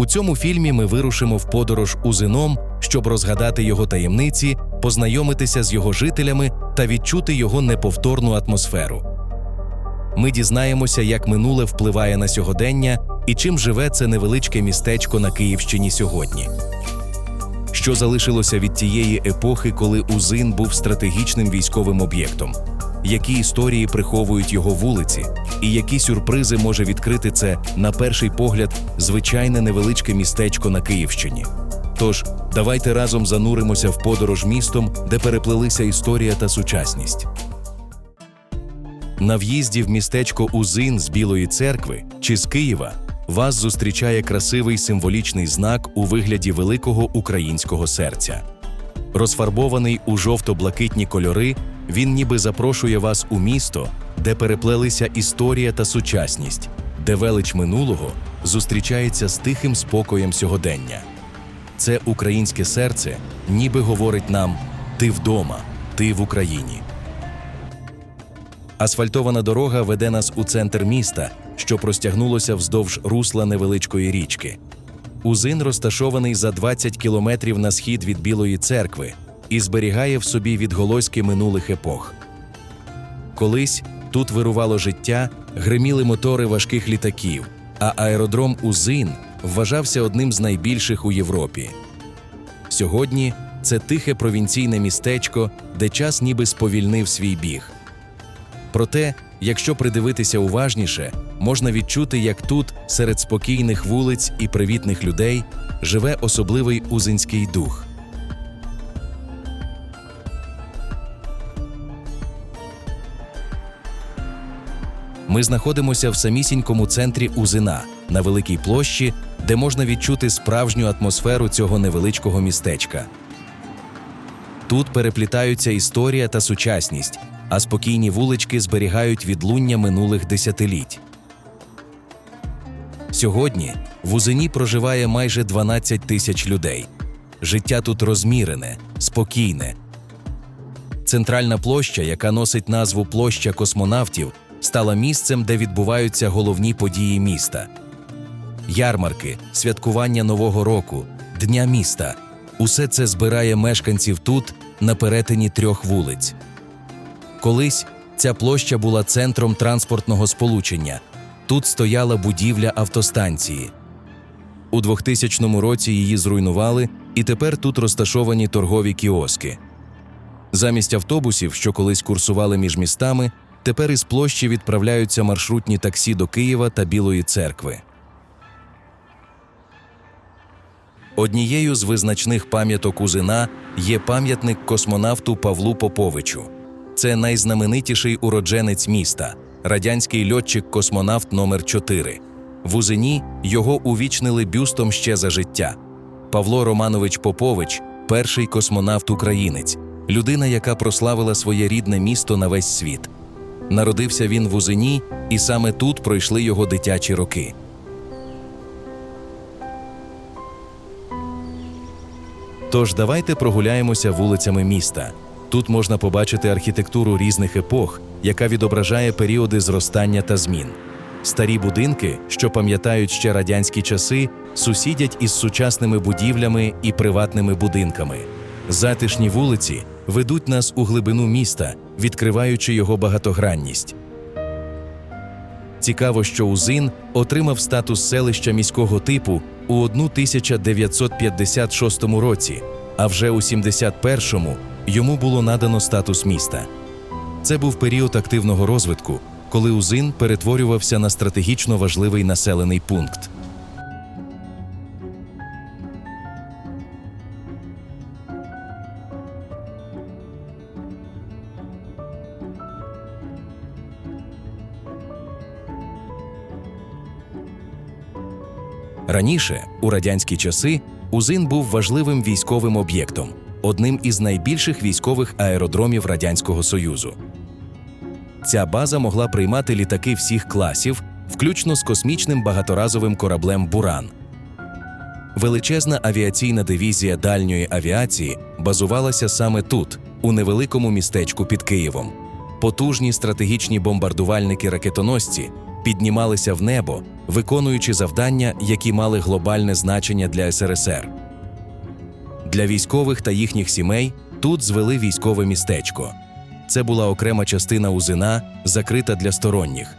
У цьому фільмі ми вирушимо в подорож Узином, щоб розгадати його таємниці, познайомитися з його жителями та відчути його неповторну атмосферу. Ми дізнаємося, як минуле впливає на сьогодення і чим живе це невеличке містечко на Київщині сьогодні. Що залишилося від тієї епохи, коли Узин був стратегічним військовим об'єктом? Які історії приховують його вулиці, і які сюрпризи може відкрити це, на перший погляд, звичайне невеличке містечко на Київщині? Тож, давайте разом зануримося в подорож містом, де переплелися історія та сучасність. На в'їзді в містечко Узин з Білої церкви чи з Києва вас зустрічає красивий символічний знак у вигляді великого українського серця. Розфарбований у жовто-блакитні кольори, він ніби запрошує вас у місто, де переплелися історія та сучасність, де велич минулого зустрічається з тихим спокоєм сьогодення. Це українське серце ніби говорить нам: ти вдома, ти в Україні. Асфальтована дорога веде нас у центр міста, що простягнулося вздовж русла невеличкої річки. Узин розташований за 20 кілометрів на схід від Білої церкви і зберігає в собі відголоськи минулих епох. Колись тут вирувало життя, гриміли мотори важких літаків, а аеродром Узин вважався одним з найбільших у Європі. Сьогодні це тихе провінційне містечко, де час ніби сповільнив свій біг. Проте, якщо придивитися уважніше, можна відчути, як тут, серед спокійних вулиць і привітних людей, живе особливий узинський дух. Ми знаходимося в самісінькому центрі Узина на великій площі, де можна відчути справжню атмосферу цього невеличкого містечка. Тут переплітаються історія та сучасність, а спокійні вулички зберігають відлуння минулих десятиліть. Сьогодні в Узині проживає майже 12 тисяч людей. Життя тут розмірене, спокійне. Центральна площа, яка носить назву Площа космонавтів, стала місцем, де відбуваються головні події міста. Ярмарки, святкування Нового року, Дня міста усе це збирає мешканців тут на перетині трьох вулиць. Колись ця площа була центром транспортного сполучення. Тут стояла будівля автостанції. У 2000 році її зруйнували, і тепер тут розташовані торгові кіоски. Замість автобусів, що колись курсували між містами, тепер із площі відправляються маршрутні таксі до Києва та Білої церкви. Однією з визначних пам'яток Узина є пам'ятник космонавту Павлу Поповичу. Це найзнаменитіший уродженець міста, радянський льотчик-космонавт номер 4 В Узині його увічнили бюстом ще за життя. Павло Романович Попович перший космонавт-українець, людина, яка прославила своє рідне місто на весь світ. Народився він в Узині, і саме тут пройшли його дитячі роки. Тож давайте прогуляємося вулицями міста. Тут можна побачити архітектуру різних епох, яка відображає періоди зростання та змін. Старі будинки, що пам'ятають ще радянські часи, сусідять із сучасними будівлями і приватними будинками. Затишні вулиці ведуть нас у глибину міста, відкриваючи його багатогранність. Цікаво, що Узин отримав статус селища міського типу у 1956 році, а вже у 71-му йому було надано статус міста. Це був період активного розвитку, коли Узин перетворювався на стратегічно важливий населений пункт. Раніше, у радянські часи, Узин був важливим військовим об'єктом, одним із найбільших військових аеродромів Радянського Союзу. Ця база могла приймати літаки всіх класів, включно з космічним багаторазовим кораблем Буран. Величезна авіаційна дивізія дальньої авіації базувалася саме тут, у невеликому містечку під Києвом. Потужні стратегічні бомбардувальники-ракетоносці піднімалися в небо, виконуючи завдання, які мали глобальне значення для СРСР. Для військових та їхніх сімей тут звели військове містечко. Це була окрема частина узина, закрита для сторонніх.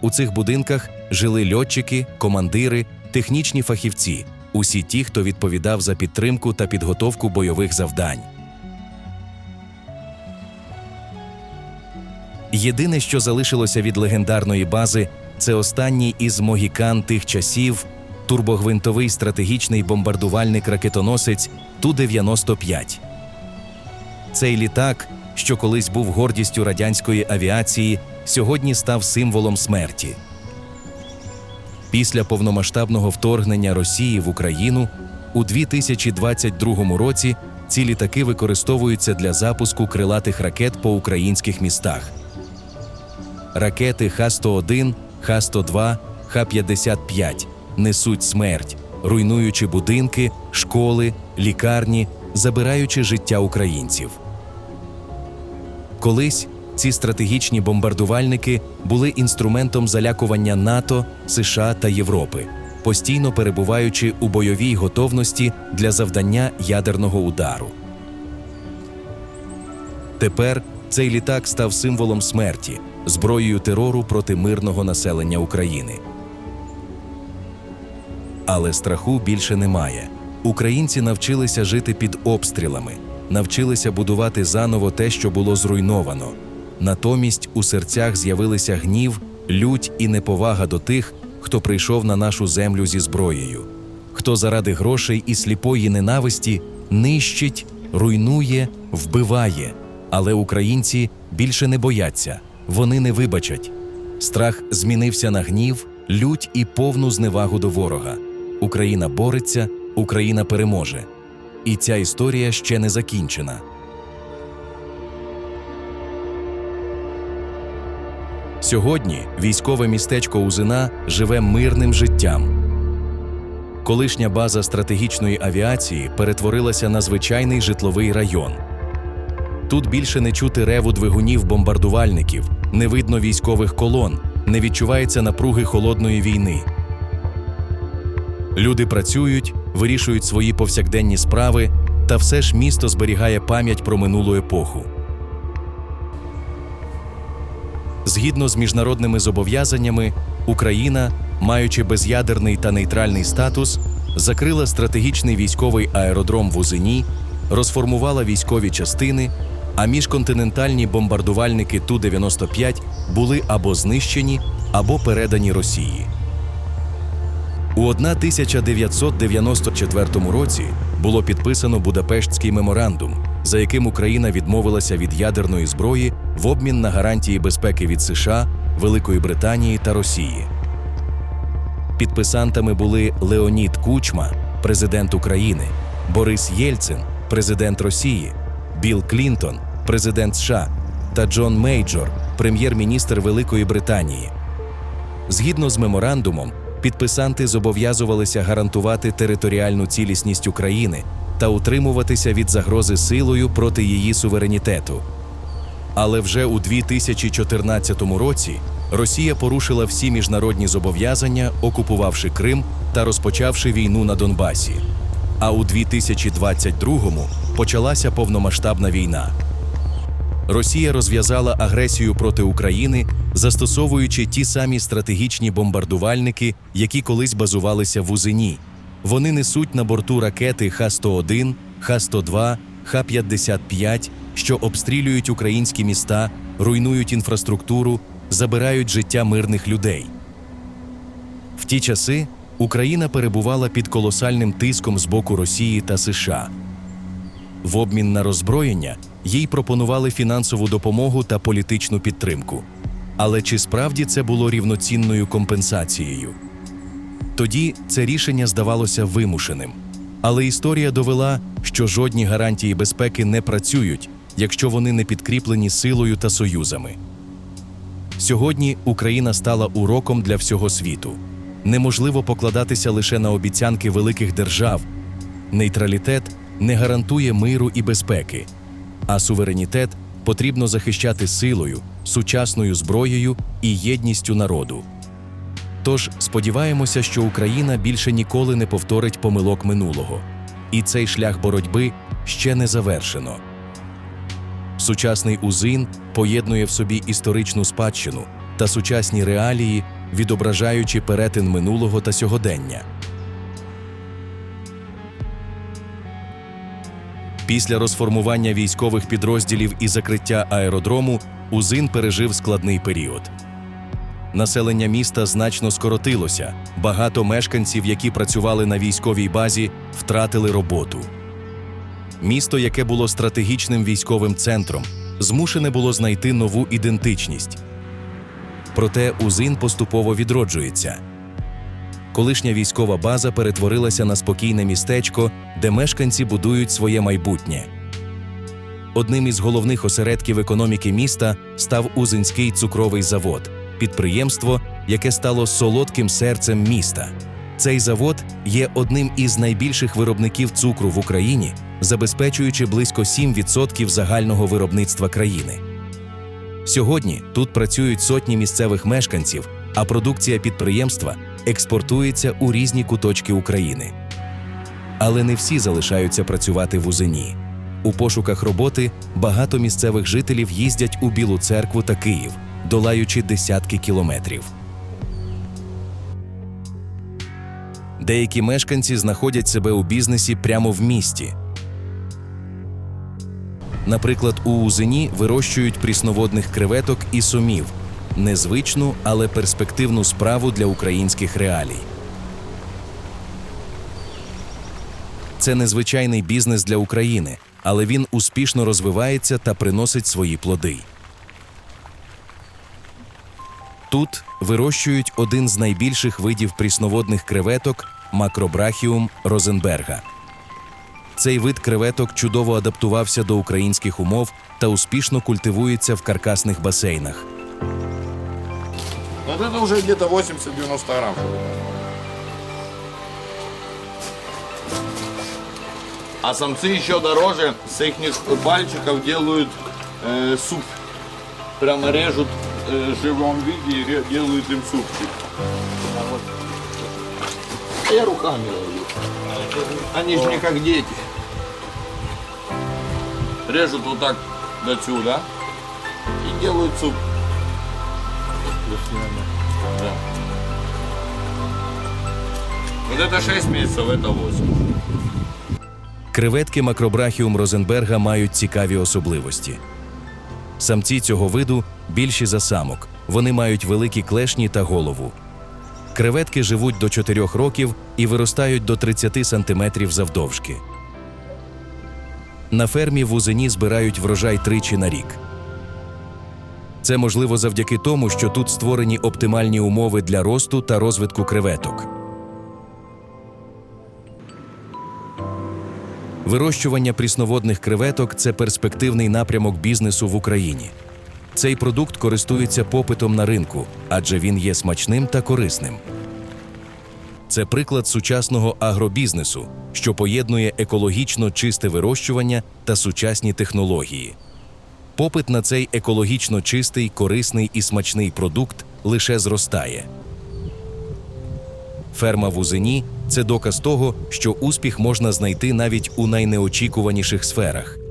У цих будинках жили льотчики, командири, технічні фахівці, усі ті, хто відповідав за підтримку та підготовку бойових завдань. Єдине, що залишилося від легендарної бази, це останній із могікан тих часів турбогвинтовий стратегічний бомбардувальник-ракетоносець Ту-95. Цей літак, що колись був гордістю радянської авіації, сьогодні став символом смерті. Після повномасштабного вторгнення Росії в Україну у 2022 році ці літаки використовуються для запуску крилатих ракет по українських містах. Ракети Х-101, Х-102, Х-55 несуть смерть, руйнуючи будинки, школи, лікарні, забираючи життя українців. Колись ці стратегічні бомбардувальники були інструментом залякування НАТО, США та Європи, постійно перебуваючи у бойовій готовності для завдання ядерного удару. Тепер цей літак став символом смерті, зброєю терору проти мирного населення України. Але страху більше немає. Українці навчилися жити під обстрілами, навчилися будувати заново те, що було зруйновано. Натомість у серцях з'явилися гнів, лють і неповага до тих, хто прийшов на нашу землю зі зброєю, хто заради грошей і сліпої ненависті нищить, руйнує, вбиває. Але українці більше не бояться, вони не вибачать. Страх змінився на гнів, лють і повну зневагу до ворога. Україна бореться, Україна переможе. І ця історія ще не закінчена. Сьогодні військове містечко Узина живе мирним життям. Колишня база стратегічної авіації перетворилася на звичайний житловий район. Тут більше не чути реву двигунів бомбардувальників, не видно військових колон, не відчувається напруги холодної війни. Люди працюють, вирішують свої повсякденні справи, та все ж місто зберігає пам'ять про минулу епоху. Згідно з міжнародними зобов'язаннями, Україна, маючи без'ядерний та нейтральний статус, закрила стратегічний військовий аеродром в Узині, розформувала військові частини, а міжконтинентальні бомбардувальники Ту-95 були або знищені, або передані Росії. У 1994 році було підписано Будапештський меморандум, за яким Україна відмовилася від ядерної зброї в обмін на гарантії безпеки від США, Великої Британії та Росії. Підписантами були Леонід Кучма, президент України, Борис Єльцин, президент Росії, Білл Клінтон, президент США та Джон Мейджор, прем'єр-міністр Великої Британії. Згідно з меморандумом, підписанти зобов'язувалися гарантувати територіальну цілісність України та утримуватися від загрози силою проти її суверенітету. Але вже у 2014 році Росія порушила всі міжнародні зобов'язання, окупувавши Крим та розпочавши війну на Донбасі. А у 2022-му почалася повномасштабна війна. Росія розв'язала агресію проти України, застосовуючи ті самі стратегічні бомбардувальники, які колись базувалися в Узині. Вони несуть на борту ракети Х-101, Х-102, Х-55, що обстрілюють українські міста, руйнують інфраструктуру, забирають життя мирних людей. В ті часи Україна перебувала під колосальним тиском з боку Росії та США. В обмін на роззброєння їй пропонували фінансову допомогу та політичну підтримку. Але чи справді це було рівноцінною компенсацією? Тоді це рішення здавалося вимушеним. Але історія довела, що жодні гарантії безпеки не працюють, якщо вони не підкріплені силою та союзами. Сьогодні Україна стала уроком для всього світу. Неможливо покладатися лише на обіцянки великих держав. Нейтралітет не гарантує миру і безпеки, а суверенітет потрібно захищати силою, сучасною зброєю і єдністю народу. Тож сподіваємося, що Україна більше ніколи не повторить помилок минулого, і цей шлях боротьби ще не завершено. Сучасний узин поєднує в собі історичну спадщину та сучасні реалії, відображаючи перетин минулого та сьогодення. Після розформування військових підрозділів і закриття аеродрому Узин пережив складний період. Населення міста значно скоротилося. Багато мешканців, які працювали на військовій базі, втратили роботу. Місто, яке було стратегічним військовим центром, змушене було знайти нову ідентичність. Проте Узин поступово відроджується. Колишня військова база перетворилася на спокійне містечко, де мешканці будують своє майбутнє. Одним із головних осередків економіки міста став Узинський цукровий завод, підприємство, яке стало солодким серцем міста. Цей завод є одним із найбільших виробників цукру в Україні, забезпечуючи близько 7% загального виробництва країни. Сьогодні тут працюють сотні місцевих мешканців, а продукція підприємства експортується у різні куточки України. Але не всі залишаються працювати в Узині. У пошуках роботи багато місцевих жителів їздять у Білу церкву та Київ, долаючи десятки кілометрів. Деякі мешканці знаходять себе у бізнесі прямо в місті. Наприклад, у Узині вирощують прісноводних креветок і сомів незвичну, але перспективну справу для українських реалій. Це незвичайний бізнес для України, але він успішно розвивається та приносить свої плоди. Тут вирощують один з найбільших видів прісноводних креветок макробрахіум розенберга. Цей вид креветок чудово адаптувався до українських умов та успішно культивується в каркасних басейнах. Вот это уже где-то 80-90 грамм. А самцы еще дороже, с их пальчиков делают э, суп. Прямо режут э, в живом виде и ре- делают им супчик. А Я руками ловлю. Они же не как дети. Режут вот так до сюда и делают суп. Да. Вот это 6 месяцев, это 8. Креветки макробрахіум розенберга мають цікаві особливості. Самці цього виду більші за самок. Вони мають великі клешні та голову. Креветки живуть до 4 років і виростають до 30 сантиметрів завдовжки. На фермі в Узині збирають врожай тричі на рік. Це можливо завдяки тому, що тут створені оптимальні умови для росту та розвитку креветок. Вирощування прісноводних креветок це перспективний напрямок бізнесу в Україні. Цей продукт користується попитом на ринку, адже він є смачним та корисним. Це приклад сучасного агробізнесу, що поєднує екологічно чисте вирощування та сучасні технології. Попит на цей екологічно чистий, корисний і смачний продукт лише зростає. Ферма в Узині це доказ того, що успіх можна знайти навіть у найнеочікуваніших сферах.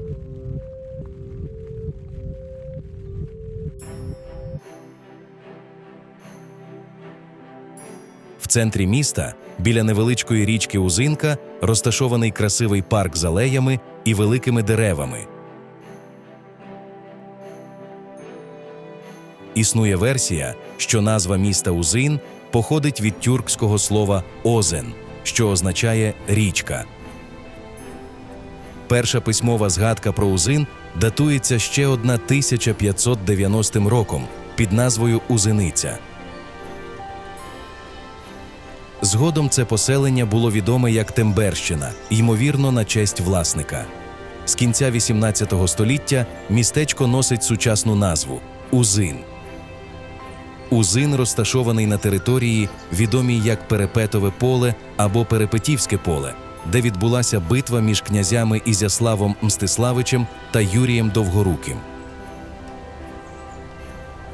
Центрі міста, біля невеличкої річки Узинка, розташований красивий парк з алеями і великими деревами. Існує версія, що назва міста Узин походить від тюркського слова озен, що означає річка. Перша письмова згадка про Узин датується ще 1590 роком під назвою Узиниця. Згодом це поселення було відоме як Темберщина, ймовірно, на честь власника. З кінця 18 століття містечко носить сучасну назву Узин. Узин розташований на території, відомій як Перепетове поле або Перепетівське поле, де відбулася битва між князями Ізяславом Мстиславичем та Юрієм Довгоруким.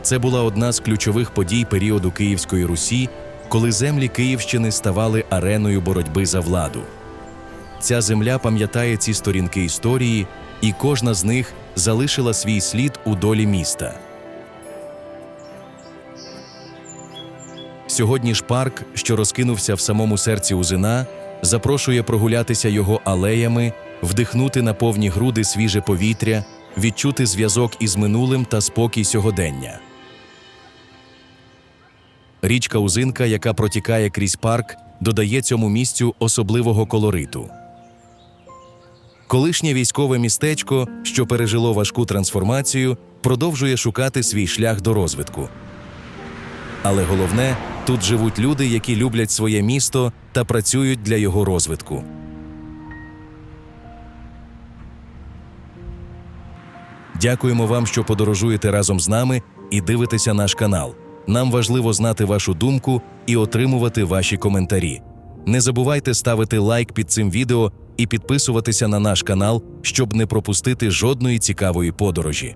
Це була одна з ключових подій періоду Київської Русі, коли землі Київщини ставали ареною боротьби за владу. Ця земля пам'ятає ці сторінки історії, і кожна з них залишила свій слід у долі міста. Сьогодні ж парк, що розкинувся в самому серці Узина, запрошує прогулятися його алеями, вдихнути на повні груди свіже повітря, відчути зв'язок із минулим та спокій сьогодення. Річка Узинка, яка протікає крізь парк, додає цьому місцю особливого колориту. Колишнє військове містечко, що пережило важку трансформацію, продовжує шукати свій шлях до розвитку. Але головне, тут живуть люди, які люблять своє місто та працюють для його розвитку. Дякуємо вам, що подорожуєте разом з нами і дивитеся наш канал. Нам важливо знати вашу думку і отримувати ваші коментарі. Не забувайте ставити лайк під цим відео і підписуватися на наш канал, щоб не пропустити жодної цікавої подорожі.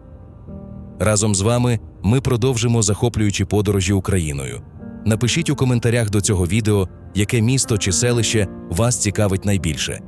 Разом з вами ми продовжимо захоплюючі подорожі Україною. Напишіть у коментарях до цього відео, яке місто чи селище вас цікавить найбільше.